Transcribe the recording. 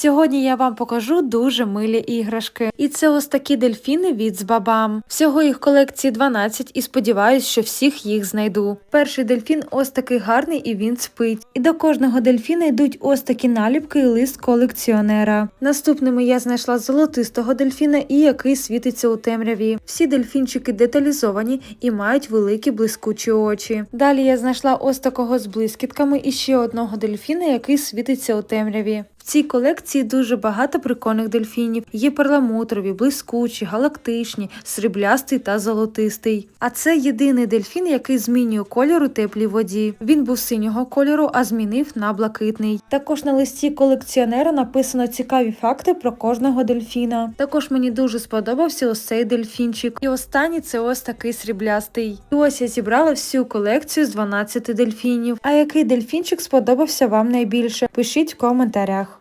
Сьогодні я вам покажу дуже милі іграшки. І це ось такі дельфіни від Збабам. Всього їх колекції 12 і сподіваюсь, що всіх їх знайду. Перший дельфін ось такий гарний і він спить. І до кожного дельфіна йдуть ось такі наліпки і лист колекціонера. Наступними я знайшла золотистого дельфіна і який світиться у темряві. Всі дельфінчики деталізовані і мають великі блискучі очі. Далі я знайшла ось такого з блискітками і ще одного дельфіна, який світиться у темряві. Цій колекції дуже багато прикольних дельфінів. Є перламутрові, блискучі, галактичні, сріблястий та золотистий. А це єдиний дельфін, який змінює колір у теплій воді. Він був синього кольору, а змінив на блакитний. Також на листі колекціонера написано цікаві факти про кожного дельфіна. Також мені дуже сподобався ось цей дельфінчик. І останній це ось такий сріблястий. І ось я зібрала всю колекцію з 12 дельфінів. А який дельфінчик сподобався вам найбільше? Пишіть в коментарях.